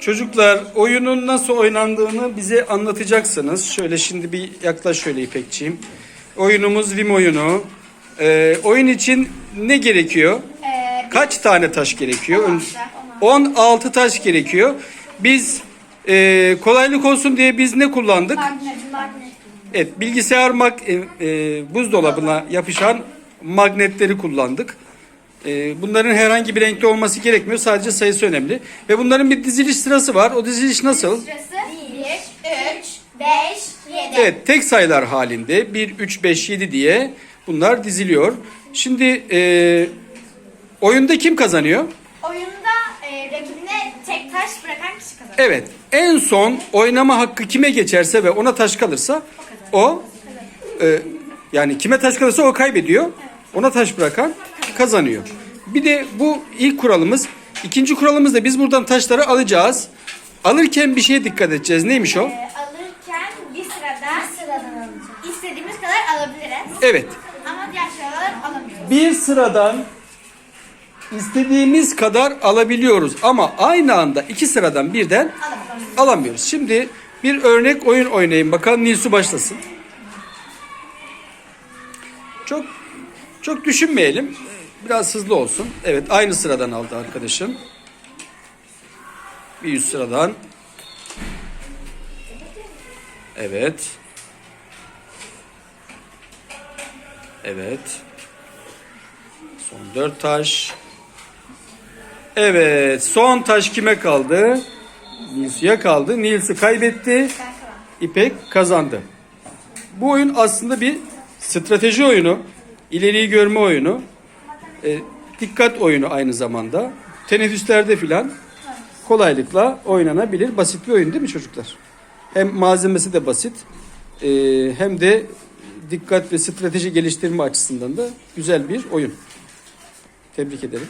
Çocuklar oyunun nasıl oynandığını bize anlatacaksınız. Şöyle şimdi bir yaklaş şöyle İpekçiğim. Oyunumuz Vim oyunu. Ee, oyun için ne gerekiyor? Ee, Kaç tane taş gerekiyor? Ön- 16. 16 taş gerekiyor. Biz e, kolaylık olsun diye biz ne kullandık? magnet, magnet. Evet, bilgisayar mag e, e, buzdolabına yapışan magnetleri kullandık. E, bunların herhangi bir renkte olması gerekmiyor. Sadece sayısı önemli. Ve bunların bir diziliş sırası var. O diziliş nasıl? Sırası 1, 3, 5, 7. Evet, tek sayılar halinde 1, 3, 5, 7 diye bunlar diziliyor. Şimdi e, oyunda kim kazanıyor? Oyunda e, rakibine tek taş bırakan kişi kazanır. Evet, en son oynama hakkı kime geçerse ve ona taş kalırsa o e, yani kime taş kalırsa o kaybediyor. Ona taş bırakan kazanıyor. Bir de bu ilk kuralımız. İkinci kuralımız da biz buradan taşları alacağız. Alırken bir şeye dikkat edeceğiz. Neymiş o? E, alırken bir sırada istediğimiz kadar alabiliriz. Evet. Ama diğer sıralar alamıyoruz. Bir sıradan istediğimiz kadar alabiliyoruz ama aynı anda iki sıradan birden Alamıyoruz. alamıyoruz. Şimdi bir örnek oyun oynayın bakalım Nilsu başlasın. Çok çok düşünmeyelim. Biraz hızlı olsun. Evet aynı sıradan aldı arkadaşın. Bir yüz sıradan. Evet. Evet. Son dört taş. Evet. Son taş kime kaldı? Nilsu'ya kaldı. Nilsu kaybetti. İpek kazandı. Bu oyun aslında bir strateji oyunu. ileriyi görme oyunu. e, dikkat oyunu aynı zamanda. Teneffüslerde filan kolaylıkla oynanabilir. Basit bir oyun değil mi çocuklar? Hem malzemesi de basit. e, hem de dikkat ve strateji geliştirme açısından da güzel bir oyun. Tebrik ederim.